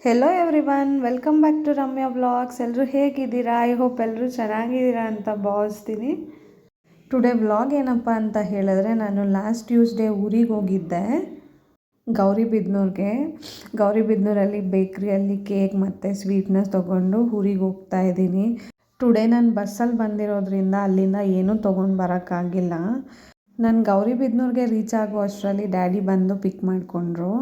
Hello everyone welcome back to Ramya blogs ಎಲ್ಲರೂ ಹೇಗಿದ್ದೀರಾ? I hope ಎಲ್ಲರೂ ಚೆನ್ನಾಗಿದ್ದೀರಾ ಅಂತ ಭಾವಿಸ್ತೀನಿ. ಟುಡೇ ಬ್ಲಾಗ್ ಏನಪ್ಪ ಅಂತ ಹೇಳಿದ್ರೆ, ನಾನು ಲಾಸ್ಟ್ ಟ್ಯೂಸ್ಡೇ ಊರಿಗೆ ಹೋಗಿದ್ದೆ. ಗೌರಿಬಿದನೂರಿಗೆ ಗೌರಿಬಿದನೂರಲ್ಲಿ ಬೇಕ್ರಿಯಲ್ಲಿ ಕೇಕ್ ಮತ್ತು ಸ್ವೀಟ್ನ ತೊಗೊಂಡು ಊರಿಗೆ ಹೋಗ್ತಾ ಇದ್ದೀನಿ. ಟುಡೇ ನಾನು ಬಸ್ಸಲ್ಲಿ ಬಂದಿರೋದ್ರಿಂದ ಅಲ್ಲಿಂದ ಏನೂ ತೊಗೊಂಡು ಬರೋಕ್ಕಾಗಿಲ್ಲ. ನಾನು ಗೌರಿಬಿದನೂರಿಗೆ ರೀಚ್ ಆಗೋ ಅಷ್ಟರಲ್ಲಿ ಡ್ಯಾಡಿ ಬಂದು ಪಿಕ್ ಮಾಡಿಕೊಂಡ್ರು.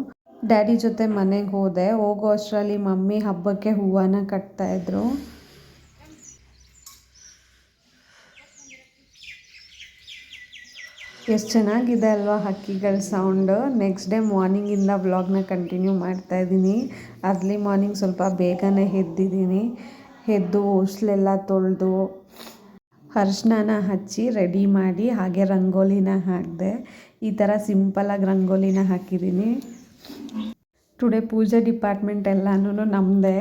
ಡ್ಯಾಡಿ ಜೊತೆ ಮನೆಗೆ ಹೋದೆ. ಹೋಗೋ ಅಷ್ಟರಲ್ಲಿ ಮಮ್ಮಿ ಹಬ್ಬಕ್ಕೆ ಹೂವನ್ನ ಕಟ್ತಾಯಿದ್ರು ಎಷ್ಟು ಚೆನ್ನಾಗಿದೆ ಅಲ್ವಾ ಹಕ್ಕಿಗಳ ಸೌಂಡು ನೆಕ್ಸ್ಟ್ ಡೇ ಮಾರ್ನಿಂಗಿಂದ ವ್ಲಾಗ್ನ ಕಂಟಿನ್ಯೂ ಮಾಡ್ತಾ ಇದ್ದೀನಿ. ಅರ್ಲಿ ಮಾರ್ನಿಂಗ್ ಸ್ವಲ್ಪ ಬೇಗನೆ ಎದ್ದಿದ್ದೀನಿ. ಎದ್ದು ಉಸ್ಲೆಲ್ಲ ತೊಳೆದು ಅರ್ಶಿನ ಹಚ್ಚಿ ರೆಡಿ ಮಾಡಿ ಹಾಗೆ ರಂಗೋಲಿನ ಹಾಕಿದೆ. ಈ ಥರ ಸಿಂಪಲಾಗಿ ರಂಗೋಲಿನ ಹಾಕಿದ್ದೀನಿ. ಟುಡೇ ಪೂಜೆ ಡಿಪಾರ್ಟ್ಮೆಂಟ್ ಎಲ್ಲಾನು ನಮ್ಮದೇ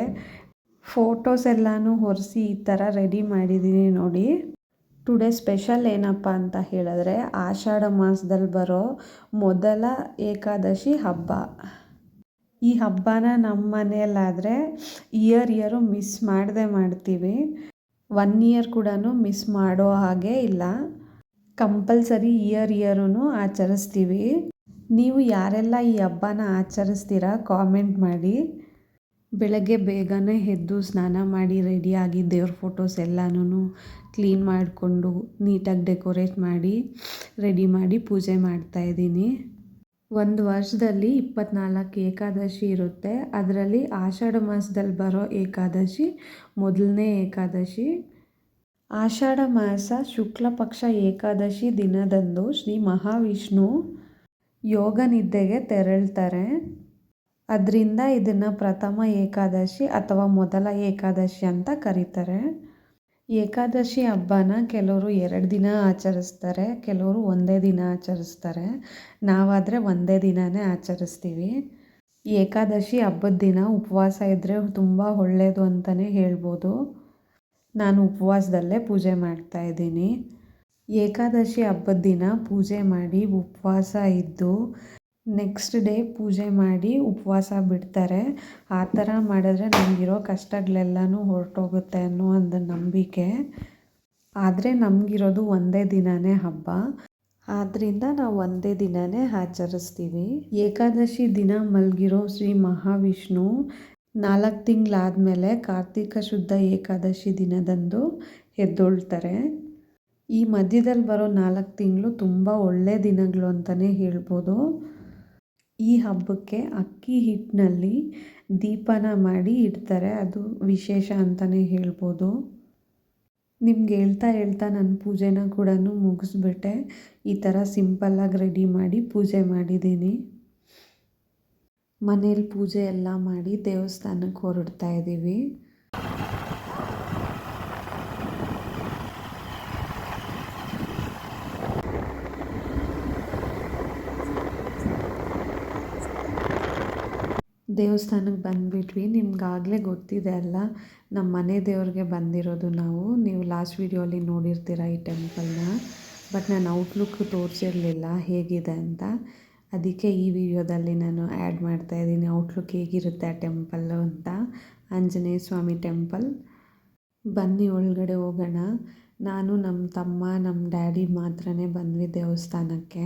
ಫೋಟೋಸ್ ಎಲ್ಲನೂ ಒರೆಸಿ ಈ ಥರ ರೆಡಿ ಮಾಡಿದ್ದೀನಿ ನೋಡಿ. ಟುಡೇ ಸ್ಪೆಷಲ್ ಏನಪ್ಪ ಅಂತ ಹೇಳಿದ್ರೆ ಆಷಾಢ ಮಾಸದಲ್ಲಿ ಬರೋ ಮೊದಲ ಏಕಾದಶಿ ಹಬ್ಬ. ಈ ಹಬ್ಬನ ನಮ್ಮ ಮನೆಯಲ್ಲಾದರೆ ಇಯರ್ ಇಯರು ಮಿಸ್ ಮಾಡದೆ ಮಾಡ್ತೀವಿ. ಒನ್ ಇಯರ್ ಕೂಡ ಮಿಸ್ ಮಾಡೋ ಹಾಗೆ ಇಲ್ಲ. ಕಂಪಲ್ಸರಿ ಇಯರ್ ಇಯರೂ ಆಚರಿಸ್ತೀವಿ. ನೀವು ಯಾರೆಲ್ಲ ಈ ಹಬ್ಬನ ಆಚರಿಸ್ತೀರಾ ಕಾಮೆಂಟ್ ಮಾಡಿ. ಬೆಳಗ್ಗೆ ಬೇಗನೆ ಎದ್ದು ಸ್ನಾನ ಮಾಡಿ ರೆಡಿಯಾಗಿ ದೇವ್ರ ಫೋಟೋಸ್ ಎಲ್ಲನೂ ಕ್ಲೀನ್ ಮಾಡಿಕೊಂಡು ನೀಟಾಗಿ ಡೆಕೋರೇಟ್ ಮಾಡಿ ರೆಡಿ ಮಾಡಿ ಪೂಜೆ ಮಾಡ್ತಾಯಿದ್ದೀನಿ ಒಂದು ವರ್ಷದಲ್ಲಿ ಇಪ್ಪತ್ನಾಲ್ಕು ಏಕಾದಶಿ ಇರುತ್ತೆ. ಅದರಲ್ಲಿ ಆಷಾಢ ಮಾಸದಲ್ಲಿ ಬರೋ ಏಕಾದಶಿ, ಮೊದಲನೇ ಏಕಾದಶಿ. ಆಷಾಢ ಮಾಸ ಶುಕ್ಲ ಪಕ್ಷ ಏಕಾದಶಿ ದಿನದಂದು ಶ್ರೀ ಮಹಾವಿಷ್ಣು ಯೋಗ ನಿದ್ದೆಗೆ ತೆರಳ್ತಾರೆ. ಅದರಿಂದ ಇದನ್ನು ಪ್ರಥಮ ಏಕಾದಶಿ ಅಥವಾ ಮೊದಲ ಏಕಾದಶಿ ಅಂತ ಕರೀತಾರೆ. ಏಕಾದಶಿ ಹಬ್ಬನ ಕೆಲವರು ಎರಡು ದಿನ ಆಚರಿಸ್ತಾರೆ, ಕೆಲವರು ಒಂದೇ ದಿನ ಆಚರಿಸ್ತಾರೆ. ನಾವಾದರೆ ಒಂದೇ ದಿನವೇ ಆಚರಿಸ್ತೀವಿ. ಏಕಾದಶಿ ಹಬ್ಬದ ದಿನ ಉಪವಾಸ ಇದ್ದರೆ ತುಂಬ ಒಳ್ಳೆಯದು ಅಂತಲೇ ಹೇಳ್ಬೋದು. ನಾನು ಉಪವಾಸದಲ್ಲೇ ಪೂಜೆ ಮಾಡ್ತಾಯಿದ್ದೀನಿ ಏಕಾದಶಿ ಹಬ್ಬದ ದಿನ ಪೂಜೆ ಮಾಡಿ ಉಪವಾಸ ಇದ್ದು ನೆಕ್ಸ್ಟ್ ಡೇ ಪೂಜೆ ಮಾಡಿ ಉಪವಾಸ ಬಿಡ್ತಾರೆ. ಆ ಥರ ಮಾಡಿದ್ರೆ ನಮಗಿರೋ ಕಷ್ಟಗಳೆಲ್ಲನೂ ಹೊರಟೋಗುತ್ತೆ ಅನ್ನೋ ಒಂದು ನಂಬಿಕೆ. ಆದರೆ ನಮಗಿರೋದು ಒಂದೇ ದಿನವೇ ಹಬ್ಬ. ಆದ್ದರಿಂದ ನಾವು ಒಂದೇ ದಿನವೇ ಆಚರಿಸ್ತೀವಿ. ಏಕಾದಶಿ ದಿನ ಮಲಗಿರೋ ಶ್ರೀ ಮಹಾವಿಷ್ಣು ನಾಲ್ಕು ತಿಂಗಳಾದಮೇಲೆ ಕಾರ್ತಿಕ ಶುದ್ಧ ಏಕಾದಶಿ ದಿನದಂದು ಎದ್ದೊಳ್ತಾರೆ. ಈ ಮಧ್ಯದಲ್ಲಿ ಬರೋ ನಾಲ್ಕು ತಿಂಗಳು ತುಂಬ ಒಳ್ಳೆಯ ದಿನಗಳು ಅಂತಲೇ ಹೇಳ್ಬೋದು. ಈ ಹಬ್ಬಕ್ಕೆ ಅಕ್ಕಿ ಹಿಟ್ಟಿನಲ್ಲಿ ದೀಪನ ಮಾಡಿ ಇಡ್ತಾರೆ, ಅದು ವಿಶೇಷ ಅಂತಲೇ ಹೇಳ್ಬೋದು. ನಿಮ್ಗೆ ಹೇಳ್ತಾ ಹೇಳ್ತಾ ನನ್ನ ಪೂಜೆನ ಕೂಡ ಮುಗಿಸ್ಬಿಟ್ಟೆ. ಈ ಥರ ಸಿಂಪಲ್ಲಾಗಿ ರೆಡಿ ಮಾಡಿ ಪೂಜೆ ಮಾಡಿದ್ದೀನಿ. ಮನೇಲಿ ಪೂಜೆ ಎಲ್ಲ ಮಾಡಿ ದೇವಸ್ಥಾನಕ್ಕೆ ಹೊರಡ್ತಾ ಇದ್ದೀವಿ. ದೇವಸ್ಥಾನಕ್ಕೆ ಬಂದುಬಿಟ್ವಿ. ನಿಮ್ಗಾಗಲೇ ಗೊತ್ತಿದೆ ಅಲ್ಲ, ನಮ್ಮ ಮನೆ ದೇವ್ರಿಗೆ ಬಂದಿರೋದು ನಾವು. ನೀವು ಲಾಸ್ಟ್ ವೀಡಿಯೋಲಿ ನೋಡಿರ್ತೀರ ಈ ಟೆಂಪಲ್ನ ಬಟ್ ನಾನು ಔಟ್ಲುಕ್ ತೋರಿಸಿರಲಿಲ್ಲ ಹೇಗಿದೆ ಅಂತ. ಅದಕ್ಕೆ ಈ ವಿಡಿಯೋದಲ್ಲಿ ನಾನು ಆ್ಯಡ್ ಮಾಡ್ತಾಯಿದ್ದೀನಿ ಔಟ್ಲುಕ್ ಹೇಗಿರುತ್ತೆ ಆ ಟೆಂಪಲ್ಲು ಅಂತ. ಆಂಜನೇಯ ಸ್ವಾಮಿ ಟೆಂಪಲ್ ಬನ್ನಿ ಒಳಗಡೆ ಹೋಗೋಣ. ನಾನು ನಮ್ಮ ತಮ್ಮ, ನಮ್ಮ ಡ್ಯಾಡಿ ಮಾತ್ರನೇ ಬಂದ್ವಿ ದೇವಸ್ಥಾನಕ್ಕೆ.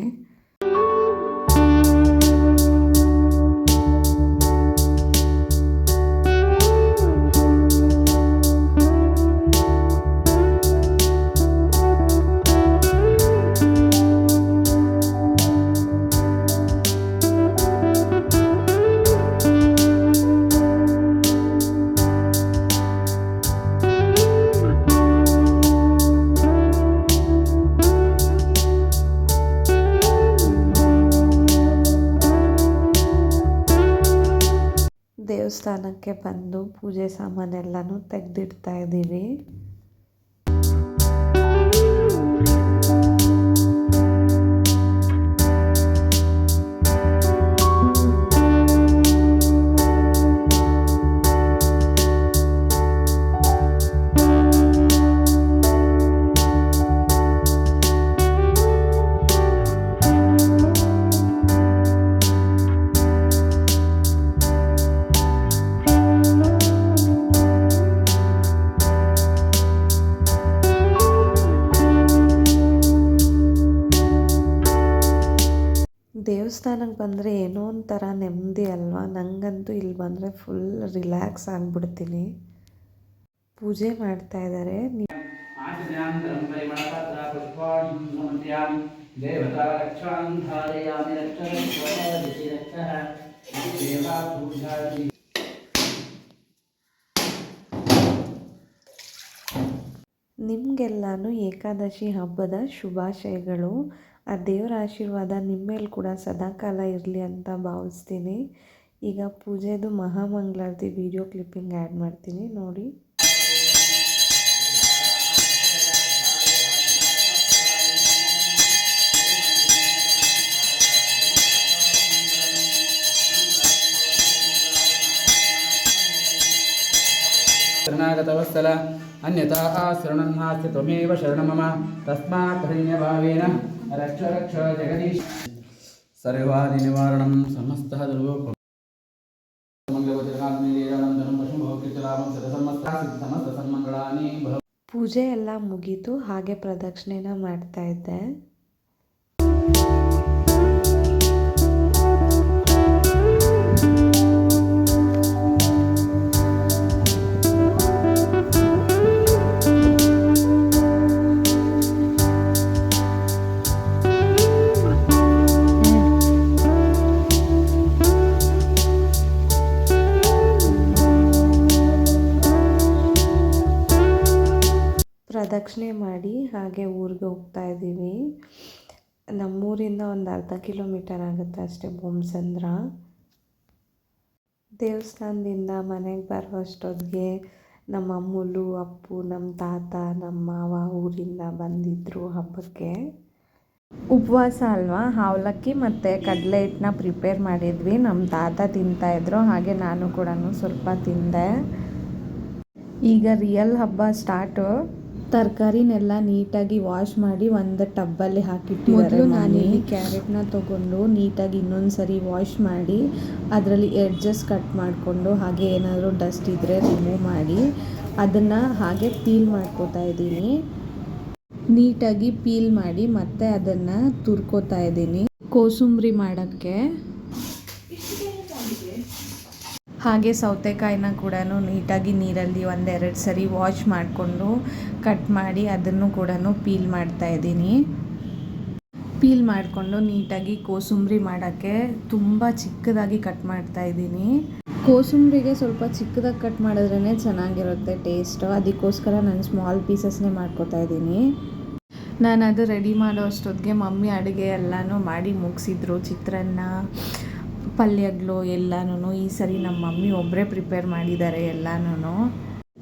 ದೇವಸ್ಥಾನಕ್ಕೆ ಬಂದು ಪೂಜೆ ಸಾಮಾನೆಲ್ಲನೂ ತೆಗೆದಿಡ್ತಾ ಇದ್ದೀವಿ. ದೇವಸ್ಥಾನಕ್ಕೆ ಬಂದರೆ ಏನೋ ಒಂಥರ ನೆಮ್ಮದಿ ಅಲ್ವಾ? ನನಗಂತೂ ಇಲ್ಲಿ ಬಂದರೆ ಫುಲ್ ರಿಲ್ಯಾಕ್ಸ್ ಆಗಿಬಿಡ್ತೀನಿ. ಪೂಜೆ ಮಾಡ್ತಾ ಇದ್ದಾರೆ ನಿಮಗೆಲ್ಲನೂ ಏಕಾದಶಿ ಹಬ್ಬದ ಶುಭಾಶಯಗಳು. ಆ ದೇವರ ಆಶೀರ್ವಾದ ನಿಮ್ಮ ಮೇಲೆ ಕೂಡ ಸದಾಕಾಲ ಇರಲಿ ಅಂತ ಭಾವಿಸ್ತೀನಿ. ಈಗ ಪೂಜೆದು ಮಹಾಮಂಗಳಾರತಿ ವಿಡಿಯೋ ಕ್ಲಿಪ್ಪಿಂಗ್ ಆ್ಯಡ್ ಮಾಡ್ತೀನಿ, ನೋಡಿ. ಶರಣಾಗತವತ್ಸಲ ಅನ್ಯತಾ ಶರಣನ್ನಾಸ್ತಿ ತ್ವಮೇವ ಶರಣ ಮಮ ತಸ್ಮಾತ್ रक्ष रक्ष जगदीश सर्वादिनिवारणं समस्तः दुर्गोप मङ्गलवतिर्गात्मीलीलानं धनं पशुं भवकृतलाभं सदसमस्ता सिद्धसमस्तसन्मङ्गलानि भव ಪೂಜೆ ಎಲ್ಲ ಮುಗೀತು ಹಾಗೆ ಪ್ರದಕ್ಷಿಣೆನ ಮಾಡ್ತಾ ಇದ್ದೆ ನಮ್ಮೂರಿಂದ ಒಂದು ಅರ್ಧ ಕಿಲೋಮೀಟರ್ ಆಗುತ್ತೆ ಅಷ್ಟೇ ಬೊಮ್ಮಸಂದ್ರ ದೇವಸ್ಥಾನದಿಂದ ಮನೆಗೆ ಬರುವಷ್ಟೊತ್ತಿಗೆ ನಮ್ಮ ಅಮ್ಮಲು, ಅಪ್ಪು, ನಮ್ಮ ತಾತ, ನಮ್ಮ ಮಾವ ಊರಿಂದ ಬಂದಿದ್ದರು ಹಬ್ಬಕ್ಕೆ. ಉಪವಾಸ ಅಲ್ವಾ? ಅವಲಕ್ಕಿ ಮತ್ತು ಕಡಲೆ ಹಿಟ್ಟನ್ನ ಪ್ರಿಪೇರ್ ಮಾಡಿದ್ವಿ. ನಮ್ಮ ತಾತ ತಿಂತಾಯಿದ್ರು ಹಾಗೆ ನಾನು ಕೂಡ ಸ್ವಲ್ಪ ತಿಂದೆ. ಈಗ ರಿಯಲ್ ಹಬ್ಬ ಸ್ಟಾರ್ಟು ತರಕಾರಿನೆಲ್ಲ ನೀಟಾಗಿ ವಾಶ್ ಮಾಡಿ ಒಂದು ಟಬ್ಬಲ್ಲಿ ಹಾಕಿಟ್ಟಿದ್ದಾರೆ ನಾನು ಕ್ಯಾರೆಟ್ನ ತೊಗೊಂಡು ನೀಟಾಗಿ ಇನ್ನೊಂದು ಸರಿ ವಾಶ್ ಮಾಡಿ ಅದರಲ್ಲಿ ಎಡ್ಜಸ್ ಕಟ್ ಮಾಡಿಕೊಂಡು ಹಾಗೆ ಏನಾದರೂ ಡಸ್ಟ್ ಇದ್ದರೆ ರಿಮೂವ್ ಮಾಡಿ ಅದನ್ನು ಹಾಗೆ ಪೀಲ್ ಮಾಡ್ಕೋತಾ ಇದ್ದೀನಿ. ನೀಟಾಗಿ ಪೀಲ್ ಮಾಡಿ ಮತ್ತೆ ಅದನ್ನು ತುರ್ಕೋತಾ ಇದ್ದೀನಿ. ಕೋಸುಂಬರಿ ಮಾಡೋಕ್ಕೆ ಹಾಗೆ ಸೌತೆಕಾಯಿನ ಕೂಡ ನೀಟಾಗಿ ನೀರಲ್ಲಿ ಒಂದೆರಡು ಸರಿ ವಾಶ್ ಮಾಡಿಕೊಂಡು ಕಟ್ ಮಾಡಿ ಅದನ್ನು ಕೂಡ ಪೀಲ್ ಮಾಡ್ತಾ ಇದ್ದೀನಿ. ಪೀಲ್ ಮಾಡಿಕೊಂಡು ನೀಟಾಗಿ ಕೋಸುಂಬರಿ ಮಾಡೋಕ್ಕೆ ತುಂಬ ಚಿಕ್ಕದಾಗಿ ಕಟ್ ಮಾಡ್ತಾ ಇದ್ದೀನಿ. ಕೋಸುಂಬರಿಗೆ ಸ್ವಲ್ಪ ಚಿಕ್ಕದಾಗಿ ಕಟ್ ಮಾಡಿದ್ರೇ ಚೆನ್ನಾಗಿರುತ್ತೆ ಟೇಸ್ಟು. ಅದಕ್ಕೋಸ್ಕರ ನಾನು ಸ್ಮಾಲ್ ಪೀಸಸ್ನೇ ಮಾಡ್ಕೋತಾ ಇದ್ದೀನಿ. ನಾನು ಅದು ರೆಡಿ ಮಾಡೋ ಅಷ್ಟೊತ್ತಿಗೆ ಮಮ್ಮಿ ಅಡುಗೆ ಎಲ್ಲನೂ ಮಾಡಿ ಮುಗಿಸಿದ್ರು ಚಿತ್ರಾನ್ನ ಪಲ್ಯಗಳು ಎಲ್ಲನೂ ಈ ಸರಿ ನಮ್ಮ ಮಮ್ಮಿ ಒಬ್ಬರೇ ಪ್ರಿಪೇರ್ ಮಾಡಿದ್ದಾರೆ ಎಲ್ಲನೂ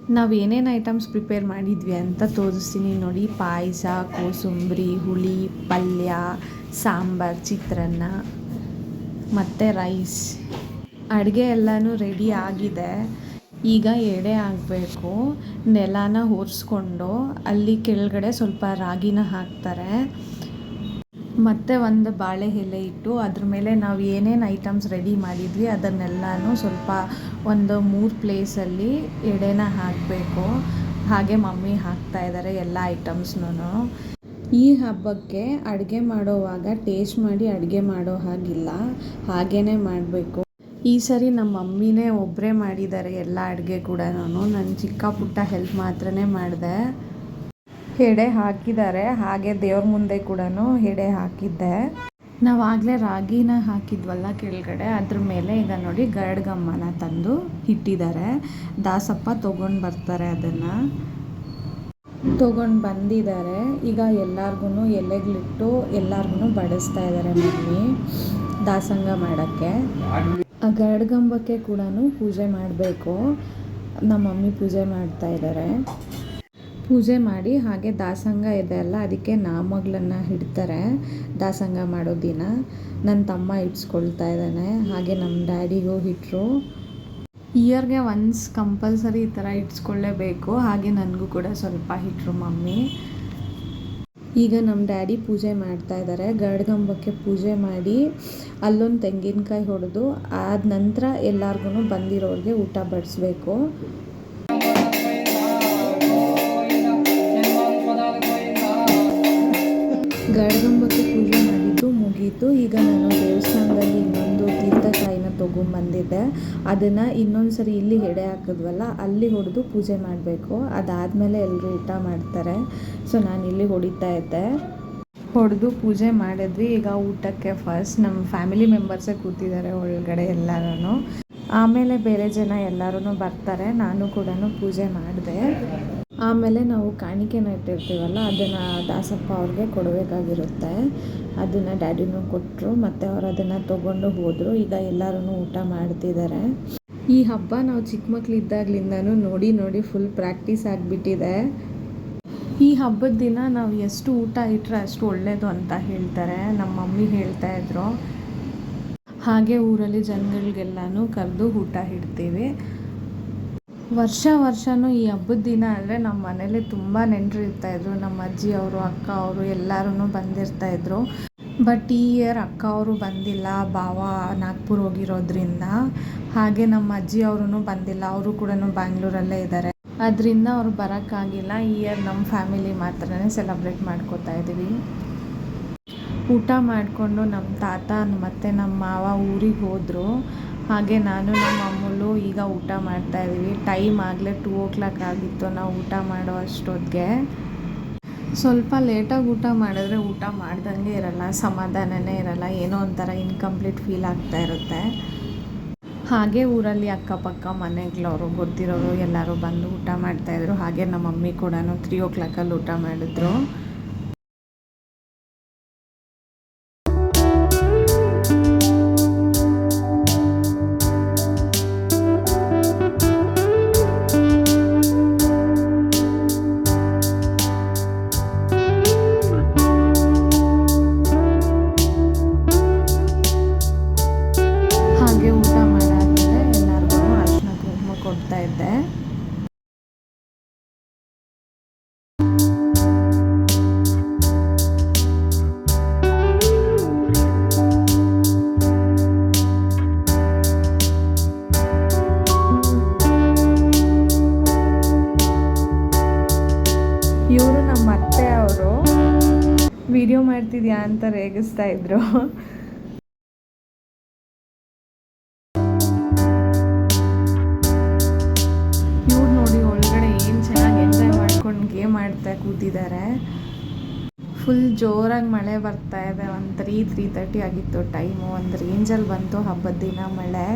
ನಾವು ಏನೇನು ಐಟಮ್ಸ್ ಪ್ರಿಪೇರ್ ಮಾಡಿದ್ವಿ ಅಂತ ತೋರಿಸ್ತೀನಿ ನೋಡಿ. ಪಾಯಸ, ಕೋಸುಂಬ್ರಿ, ಹುಳಿ, ಪಲ್ಯ, ಸಾಂಬಾರು, ಚಿತ್ರಾನ್ನ, ಮತ್ತು ರೈಸ್ ಅಡುಗೆ ಎಲ್ಲನೂ ರೆಡಿ ಆಗಿದೆ. ಈಗ ಎಡೆ ಆಗಬೇಕು. ನೆಲನ ಒರೆಸ್ಕೊಂಡು ಅಲ್ಲಿ ಕೆಳಗಡೆ ಸ್ವಲ್ಪ ರಾಗಿನ ಹಾಕ್ತಾರೆ. ಮತ್ತು ಒಂದು ಬಾಳೆ ಎಲೆ ಇಟ್ಟು ಅದ್ರ ಮೇಲೆ ನಾವು ಏನೇನು ಐಟಮ್ಸ್ ರೆಡಿ ಮಾಡಿದ್ವಿ, ಅದನ್ನೆಲ್ಲನೂ ಸ್ವಲ್ಪ ಒಂದು ಮೂರು ಪ್ಲೇಸಲ್ಲಿ ಎಡೆನ ಹಾಕಬೇಕು. ಹಾಗೆ ಮಮ್ಮಿ ಹಾಕ್ತಾ ಇದ್ದಾರೆ ಎಲ್ಲ ಐಟಮ್ಸ್ನೂ ಈ ಹಬ್ಬಕ್ಕೆ ಅಡುಗೆ ಮಾಡೋವಾಗ ಟೇಸ್ಟ್ ಮಾಡಿ ಅಡುಗೆ ಮಾಡೋ ಹಾಗಿಲ್ಲ ಹಾಗೇ ಮಾಡಬೇಕು. ಈ ಸರಿ ನಮ್ಮ ಮಮ್ಮಿನೇ ಒಬ್ಬರೇ ಮಾಡಿದ್ದಾರೆ ಎಲ್ಲ ಅಡುಗೆ ಕೂಡ ನಾನು ಚಿಕ್ಕ ಪುಟ್ಟ ಹೆಲ್ಪ್ ಮಾತ್ರನೇ ಮಾಡಿದೆ. ಎಡೆ ಹಾಕಿದ್ದಾರೆ, ಹಾಗೆ ದೇವ್ರ ಮುಂದೆ ಕೂಡ ಎಡೆ ಹಾಕಿದ್ದೆ. ನಾವು ಆಗಲೇ ರಾಗಿನ ಹಾಕಿದ್ವಲ್ಲ ಕೆಳಗಡೆ, ಅದ್ರ ಮೇಲೆ ಈಗ ನೋಡಿ ಗರಡ್ಗಮ್ಮನ ತಂದು ಇಟ್ಟಿದ್ದಾರೆ. ದಾಸಪ್ಪ ತೊಗೊಂಡು ಬರ್ತಾರೆ ಅದನ್ನು. ತೊಗೊಂಡು ಬಂದಿದ್ದಾರೆ. ಈಗ ಎಲ್ಲರಿಗೂ ಎಲೆಗಳಿಟ್ಟು ಎಲ್ಲರಿಗೂ ಬಡಿಸ್ತಾ ಇದ್ದಾರೆ ಮಮ್ಮಿ, ದಾಸಂಗ ಮಾಡೋಕ್ಕೆ. ಆ ಗರಡ್ಗಂಬಕ್ಕೆ ಕೂಡ ಪೂಜೆ ಮಾಡಬೇಕು. ನಮ್ಮ ಮಮ್ಮಿ ಪೂಜೆ ಮಾಡ್ತಾ ಇದ್ದಾರೆ. ಪೂಜೆ ಮಾಡಿ, ಹಾಗೆ ದಾಸಂಗ ಇದೆ ಅಲ್ಲ, ಅದಕ್ಕೆ ನಾಮಗಳನ್ನು ಹಿಡ್ತಾರೆ, ದಾಸಂಗ ಮಾಡೋ ದಿನ. ನನ್ನ ತಮ್ಮ ಇಡ್ಸ್ಕೊಳ್ತಾ ಇದ್ದಾನೆ, ಹಾಗೆ ನಮ್ಮ ಡ್ಯಾಡಿಗೂ ಇಟ್ಟರು ಇಯರ್ಗೆ ಒನ್ಸ್ ಕಂಪಲ್ಸರಿ ಈ ಥರ ಇಡ್ಸ್ಕೊಳ್ಳೇಬೇಕು, ಹಾಗೆ ನನಗೂ ಕೂಡ ಸ್ವಲ್ಪ ಇಟ್ಟರು ಮಮ್ಮಿ. ಈಗ ನಮ್ಮ ಡ್ಯಾಡಿ ಪೂಜೆ ಮಾಡ್ತಾ ಇದ್ದಾರೆ ಗಡ್ಗಂಬಕ್ಕೆ ಪೂಜೆ ಮಾಡಿ, ಅಲ್ಲೊಂದು ತೆಂಗಿನಕಾಯಿ ಹೊಡೆದು, ಆದ ನಂತರ ಎಲ್ಲರಿಗೂ ಬಂದಿರೋರಿಗೆ ಊಟ ಬಡಿಸ್ಬೇಕು. ಗರಡ್ಗಂಬಕ್ಕೆ ಪೂಜೆ ಮಾಡಿದ್ದು ಮುಗೀತು. ಈಗ ನಾನು ದೇವಸ್ಥಾನದಲ್ಲಿ ತೊಗೊಂಬಂದಿದ್ದೆ ಅದನ್ನು ಇನ್ನೊಂದು ಸರಿ ಇಲ್ಲಿ ಎಡೆ ಹಾಕಿದ್ವಲ್ಲ, ಅಲ್ಲಿ ಹೊಡೆದು ಪೂಜೆ ಮಾಡಬೇಕು. ಅದಾದಮೇಲೆ ಎಲ್ಲರೂ ಊಟ ಮಾಡ್ತಾರೆ. ಸೊ ನಾನು ಇಲ್ಲಿ ಹೊಡಿತಾ ಇದ್ದೆ. ಹೊಡೆದು ಪೂಜೆ ಮಾಡಿದ್ವಿ. ಈಗ ಊಟಕ್ಕೆ ಫಸ್ಟ್ ನಮ್ಮ ಫ್ಯಾಮಿಲಿ ಮೆಂಬರ್ಸೇ ಕೂತಿದ್ದಾರೆ ಒಳಗಡೆ ಎಲ್ಲರೂ ಆಮೇಲೆ ಬೇರೆ ಜನ ಎಲ್ಲರೂ ಬರ್ತಾರೆ. ನಾನು ಕೂಡ ಪೂಜೆ ಮಾಡಿದೆ. ಆಮೇಲೆ ನಾವು ಕಾಣಿಕೆನ ಇಟ್ಟಿರ್ತೀವಲ್ಲ, ಅದನ್ನು ದಾಸಪ್ಪ ಅವ್ರಿಗೆ ಕೊಡಬೇಕಾಗಿರುತ್ತೆ. ಅದನ್ನು ಡ್ಯಾಡಿನೂ ಕೊಟ್ಟರು ಮತ್ತು ಅವರು ಅದನ್ನು ತೊಗೊಂಡು ಹೋದರು. ಈಗ ಎಲ್ಲರೂ ಊಟ ಮಾಡ್ತಿದ್ದಾರೆ ಈ ಹಬ್ಬ ನಾವು ಚಿಕ್ಕ ಮಕ್ಕಳಿದ್ದಾಗ್ಲಿಂದನೂ ನೋಡಿ ನೋಡಿ ಫುಲ್ ಪ್ರಾಕ್ಟೀಸ್ ಆಗಿಬಿಟ್ಟಿದೆ. ಈ ಹಬ್ಬದ ದಿನ ನಾವು ಎಷ್ಟು ಊಟ ಇಟ್ಟರೆ ಅಷ್ಟು ಒಳ್ಳೆಯದು ಅಂತ ಹೇಳ್ತಾರೆ, ನಮ್ಮ ಮಮ್ಮಿ ಹೇಳ್ತಾ ಇದ್ರು. ಹಾಗೆ ಊರಲ್ಲಿ ಜನಗಳಿಗೆಲ್ಲನೂ ಕರೆದು ಊಟ ಇಡ್ತೀವಿ. ವರ್ಷ ವರ್ಷವೂ ಈ ಹಬ್ಬದ ದಿನ ಅಂದರೆ ನಮ್ಮ ಮನೇಲಿ ತುಂಬ ನೆಂಟರು ಇರ್ತಾಯಿದ್ರು ನಮ್ಮ ಅಜ್ಜಿ ಅವರು, ಅಕ್ಕ ಅವರು ಎಲ್ಲರೂ ಬಂದಿರ್ತಾಯಿದ್ರು ಬಟ್ ಈ ಇಯರ್ ಅಕ್ಕ ಅವರು ಬಂದಿಲ್ಲ, ಭಾವ ನಾಗ್ಪುರ್ ಹೋಗಿರೋದ್ರಿಂದ. ಹಾಗೆ ನಮ್ಮ ಅಜ್ಜಿ ಅವರು ಬಂದಿಲ್ಲ, ಅವರು ಕೂಡ ಬ್ಯಾಂಗ್ಳೂರಲ್ಲೇ ಇದ್ದಾರೆ ಅದರಿಂದ ಅವ್ರು ಬರೋಕ್ಕಾಗಿಲ್ಲ. ಈ ಇಯರ್ ನಮ್ಮ ಫ್ಯಾಮಿಲಿ ಮಾತ್ರನೇ ಸೆಲೆಬ್ರೇಟ್ ಮಾಡ್ಕೋತಾ ಇದ್ದೀವಿ ಊಟ ಮಾಡಿಕೊಂಡು ನಮ್ಮ ತಾತ ಮತ್ತು ನಮ್ಮ ಮಾವ ಊರಿಗೆ ಹೋದರು. ಹಾಗೆ ನಾನು, ನಮ್ಮ ಅಮ್ಮಲು ಈಗ ಊಟ ಮಾಡ್ತಾ ಇದ್ದೀವಿ. ಟೈಮ್ ಆಗಲೇ ಟೂ ಓ ಕ್ಲಾಕ್ ಆಗಿತ್ತು. ನಾವು ಊಟ ಮಾಡೋ ಅಷ್ಟೊತ್ತಿಗೆ ಸ್ವಲ್ಪ ಲೇಟಾಗಿ ಊಟ ಮಾಡಿದ್ರೆ ಊಟ ಮಾಡ್ದಂಗೆ ಇರಲ್ಲ, ಸಮಾಧಾನನೇ ಇರಲ್ಲ. ಏನೋ ಒಂಥರ ಇನ್ಕಂಪ್ಲೀಟ್ ಫೀಲ್ ಆಗ್ತಾ ಇರುತ್ತೆ. ಹಾಗೆ ಊರಲ್ಲಿ ಅಕ್ಕಪಕ್ಕ ಮನೆಗಳವರು ಗೊತ್ತಿರೋರು ಎಲ್ಲರೂ ಬಂದು ಊಟ ಮಾಡ್ತಾಯಿದ್ರು ಹಾಗೆ ನಮ್ಮ ಮಮ್ಮಿ ಕೂಡ ತ್ರೀ ಓ ಕ್ಲಾಕಲ್ಲಿ ಊಟ ಮಾಡಿದ್ರು. ಅತ್ತೆ ಅವರು ವಿಡಿಯೋ ಮಾಡ್ತಿದ್ಯಾ ಅಂತ ರೇಗಿಸ್ತಾ ಇದ್ರು. ಇವ್ರು ನೋಡಿ ಒಳಗಡೆ ಏನು ಚೆನ್ನಾಗಿ ಎಂಜಾಯ್ ಮಾಡ್ಕೊಂಡು ಗೇಮ್ ಆಡ್ತಾ ಕೂತಿದ್ದಾರೆ ಫುಲ್ ಜೋರಾಗಿ ಮಳೆ ಬರ್ತಾ ಇದೆ. ಒಂದು ತ್ರೀ ತ್ರೀ ತರ್ಟಿ ಆಗಿತ್ತು ಟೈಮು ಒಂದು ರೇಂಜಲ್ಲಿ ಬಂತು ಹಬ್ಬದ ದಿನ ಮಳೆ.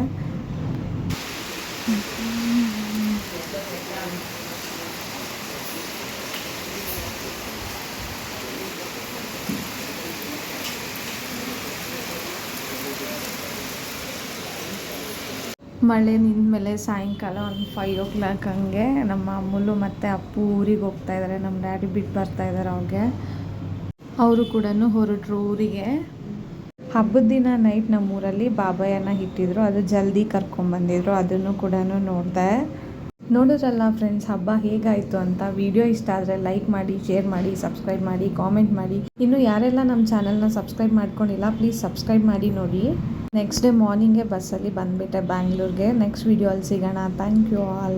ಮಳೆ ನಿಂತಮೇಲೆ ಸಾಯಂಕಾಲ ಒಂದು ಫೈವ್ ಓ ಕ್ಲಾಕ್ ಹಂಗೆ ನಮ್ಮ ಅಮ್ಮಲು ಮತ್ತು ಅಪ್ಪು ಊರಿಗೆ ಹೋಗ್ತಾ ಇದ್ದಾರೆ ನಮ್ಮ ಡ್ಯಾಡಿ ಬಿಟ್ಟು ಬರ್ತಾ ಇದ್ದಾರೆ ಅವ್ರಿಗೆ ಅವರು ಕೂಡ ಹೊರಟ್ರು ಊರಿಗೆ. ಹಬ್ಬದ ದಿನ ನೈಟ್ ನಮ್ಮೂರಲ್ಲಿ ಬಾಬಾಯನ್ನ ಇಟ್ಟಿದ್ರು. ಅದು ಜಲ್ದಿ ಕರ್ಕೊಂಬಂದಿದ್ರು ಅದನ್ನು ಕೂಡ ನೋಡಿದೆ. ನೋಡಿದ್ರಲ್ಲ ಫ್ರೆಂಡ್ಸ್ ಹಬ್ಬ ಹೇಗಾಯಿತು ಅಂತ? ವಿಡಿಯೋ ಇಷ್ಟ ಆದರೆ ಲೈಕ್ ಮಾಡಿ ಶೇರ್ ಮಾಡಿ ಸಬ್ಸ್ಕ್ರೈಬ್ ಮಾಡಿ ಕಾಮೆಂಟ್ ಮಾಡಿ. ಇನ್ನು ಯಾರೆಲ್ಲ ನಮ್ಮ ಚಾನಲ್ನ ಸಬ್ಸ್ಕ್ರೈಬ್ ಮಾಡ್ಕೊಂಡಿಲ್ಲ ಪ್ಲೀಸ್ ಸಬ್ಸ್ಕ್ರೈಬ್ ಮಾಡಿ ನೋಡಿ. ನೆಕ್ಸ್ಟ್ ಡೇ ಮಾರ್ನಿಂಗೇ ಬಸ್ಸಲ್ಲಿ ಬಂದುಬಿಟ್ಟೆ ಬ್ಯಾಂಗ್ಳೂರಿಗೆ ನೆಕ್ಸ್ಟ್ ವೀಡಿಯೋ ಅಲ್ಲಿ ಸಿಗೋಣ. Thank you all